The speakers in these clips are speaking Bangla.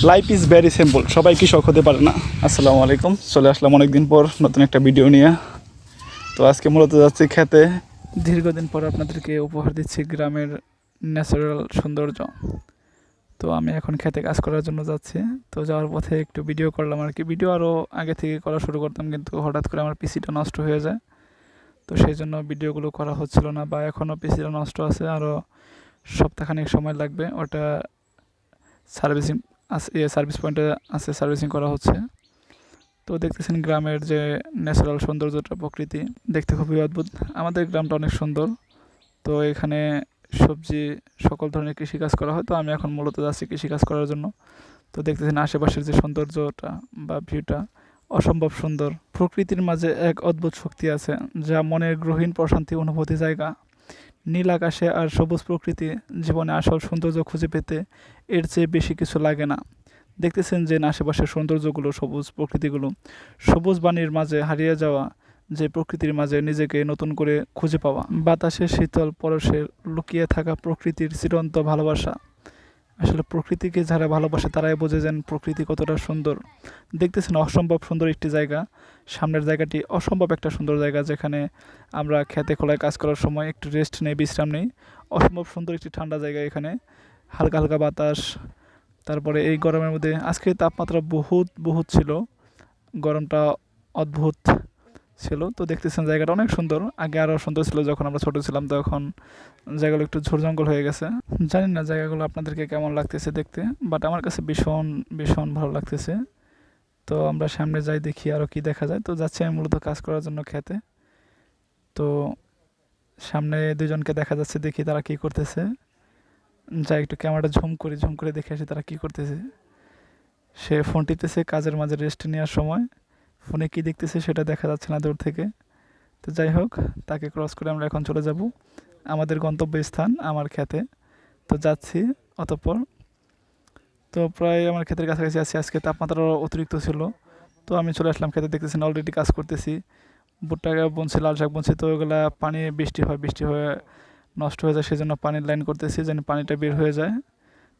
লাইফ ইজ ভেরি সিম্পল সবাই কৃষক হতে পারে না? আসসালামু আলাইকুম। চলে আসলাম অনেকদিন পর নতুন একটা ভিডিও নিয়ে। তো আজকে মূলত যাচ্ছি খেতে। দীর্ঘদিন পর আপনাদেরকে উপহার দিচ্ছি গ্রামের ন্যাচারাল সৌন্দর্য। তো আমি এখন খেতে কাজ করার জন্য যাচ্ছি। তো যাওয়ার পথে একটু ভিডিও করলাম আর কি। ভিডিও আরও আগে থেকে করা শুরু করতাম কিন্তু হঠাৎ করে আমার পিসিটা নষ্ট হয়ে যায়। তো সেই জন্য ভিডিওগুলো করা হচ্ছিল না বা এখনও পিসিটা নষ্ট আছে। আরও সপ্তাহখানেক সময় লাগবে। ওটা সার্ভিসিং সার্ভিস পয়েন্টে আছে সার্ভিসিং করা হচ্ছে। তো দেখতেছেন গ্রামের যে ন্যাচারাল সৌন্দর্যটা, প্রকৃতি, দেখতে খুবই অদ্ভুত। আমাদের গ্রামটা অনেক সুন্দর। তো এখানে সবজি, সকল ধরনের কৃষিকাজ করা হয়। তো আমি এখন মূলত যাচ্ছি কৃষিকাজ করার জন্য। তো দেখতেছেন আশেপাশের যে সৌন্দর্যটা বা ভিউটা অসম্ভব সুন্দর। প্রকৃতির মাঝে এক অদ্ভুত শক্তি আছে, যা মনের গ্রহীণ প্রশান্তি অনুভূতি জায়গা। নীল আকাশে আর সবুজ প্রকৃতি জীবনে আসল সৌন্দর্য খুঁজে পেতে এর চেয়ে বেশি কিছু লাগে না। দেখতেছেন যে আশেপাশের সৌন্দর্যগুলো, সবুজ প্রকৃতিগুলো, সবুজ বাণীর মাঝে হারিয়ে যাওয়া যে প্রকৃতির মাঝে নিজেকে নতুন করে খুঁজে পাওয়া, বাতাসের শীতল পরশের লুকিয়ে থাকা প্রকৃতির চিরন্ত ভালোবাসা। আসলে প্রকৃতিকে যারা ভালোবাসে তারাই বোঝে যেন প্রকৃতি কতটা সুন্দর। দেখতেছেন অসম্ভব সুন্দর একটি জায়গা। সামনের জায়গাটি অসম্ভব একটা সুন্দর জায়গা যেখানে আমরা খেতে খোলায় কাজ করার সময় একটু রেস্ট নেই, বিশ্রাম নেই। অসম্ভব সুন্দর একটি ঠান্ডা জায়গা এখানে। হালকা হালকা বাতাস। তারপরে এই গরমের মধ্যে আজকে তাপমাত্রা বহুত বহুত ছিল। গরমটা অদ্ভুত। ছিল, তো দেখতেছেন জায়গাটা অনেক সুন্দর। আগে আরও সুন্দর ছিল যখন আমরা ছোটো ছিলাম, তখন জায়গাগুলো একটু ঝোড় জঙ্গল হয়ে গেছে। জানি না জায়গাগুলো আপনাদেরকে কেমন লাগতেছে দেখতে বাট আমার কাছে ভীষণ ভীষণ ভালো লাগতেছে। তো আমরা সামনে যাই, দেখি আরও কি দেখা যায়। তো যাচ্ছি আমি মূলত কাজ করার জন্য খেতে। তো সামনে দুজনকে দেখা যাচ্ছে, দেখি তারা কি করতেছে। যাই, একটু ক্যামেরাটা ঝুম করে ঝুম করে দেখে আসি তারা কি করতেছে। সে ফোন টিপতেছে, কাজের মাঝে রেস্ট নেওয়ার সময়। ফোনে কি দেখতেছে সেটা দেখা যাচ্ছে না দূর থেকে। তো যাই হোক, তাকে ক্রস করে আমরা এখন চলে যাব আমাদের গন্তব্যস্থান আমার খেতে তো যাচ্ছি অতঃপর। তো প্রায় আমার ক্ষেতের কাছাকাছি আছি। আজকে তাপমাত্রা অতিরিক্ত ছিল। তো আমি চলে আসলাম খেতে দেখতেছেন অলরেডি কাজ করতেছি। ভুট্টা, বুনছি, লাল শাক বুনছি। তো ওগুলা পানি বৃষ্টি হয়, বৃষ্টি হয়ে নষ্ট হয়ে যায়, সেজন্য পানির লাইন করতেছি যেন পানিটা বের হয়ে যায়।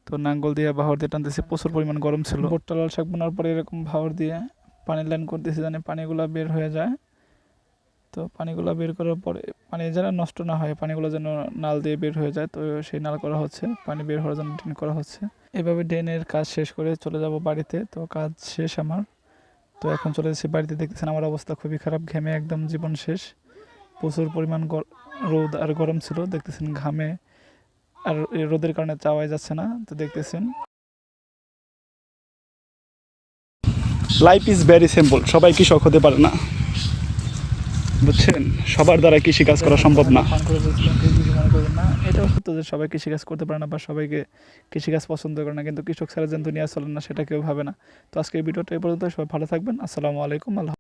তো নাঙ্গল দিয়ে বাহর দিয়ে টানতেছি। প্রচুর পরিমাণ গরম ছিল। ভুট্টা, লাল শাক বোনার পরে এরকম বাহর দিয়ে পানির লাইন করতেছি যেন পানিগুলো বের হয়ে যায়। তো পানিগুলো বের করার পরে, পানি যেন নষ্ট না হয়, পানিগুলো যেন নাল দিয়ে বের হয়ে যায়, তো সেই নাল করা হচ্ছে, পানি বের হওয়ার জন্য ড্রেন করা হচ্ছে। এভাবে ড্রেনের কাজ শেষ করে চলে যাব বাড়িতে, তো কাজ শেষ আমার। তো এখন চলে যাচ্ছি বাড়িতে, দেখতেছেন আমার অবস্থা খুবই খারাপ, ঘেমে একদম জীবন শেষ। প্রচুর পরিমাণ রোদ আর গরম ছিল, দেখতেছেন ঘামে। আর রোদের কারণে চাওয়াই যাচ্ছে না, তো দেখতেছেন। লাইফ ইজ ভেরি সিম্পল সবাই কৃষক হতে পারে না? বুঝছেন? সবার দ্বারা কৃষিকাজ করা সম্ভব না। এটাও সত্য যে সবাই কৃষিকাজ করতে পারে না বা সবাইকে কৃষিকাজ পছন্দ করে না, কিন্তু কৃষক ছাড়া যেন দুনিয়া চলে না, সেটা কেউ ভাবে না। তো আজকে ভিডিওটা এই পর্যন্ত সবাই ভালো থাকবেন। আসসালামু আলাইকুম। আল্লাহ